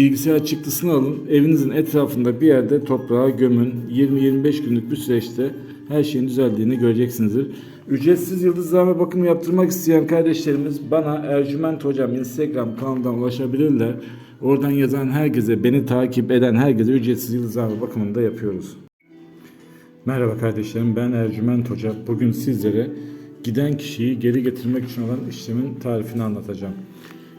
Bilgisayar çıktısını alın, evinizin etrafında bir yerde toprağa gömün. 20-25 günlük bir süreçte her şeyin düzeldiğini göreceksinizdir. Ücretsiz yıldızlama bakım yaptırmak isteyen kardeşlerimiz bana Ercüment Hocam Instagram kanalından ulaşabilirler. Oradan yazan herkese, beni takip eden herkese ücretsiz yıldızlama bakımını da yapıyoruz. Merhaba kardeşlerim, ben Ercüment Hoca. Bugün sizlere giden kişiyi geri getirmek için olan işlemin tarifini anlatacağım.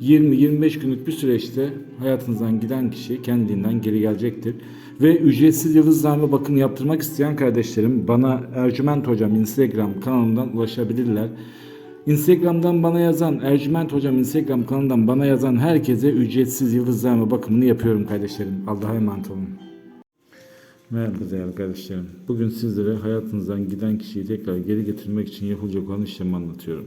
20-25 günlük bir süreçte hayatınızdan giden kişi kendiliğinden geri gelecektir. Ve ücretsiz yıldızlarla bakım yaptırmak isteyen kardeşlerim bana Ercüment Hocam Instagram kanalından ulaşabilirler. Instagram'dan bana yazan, Ercüment Hocam Instagram kanalından bana yazan herkese ücretsiz yıldızlarla bakımını yapıyorum kardeşlerim. Allah'a emanet olun. Merhaba değerli kardeşlerim. Bugün sizlere hayatınızdan giden kişiyi tekrar geri getirmek için yapılacak olan işlemi anlatıyorum.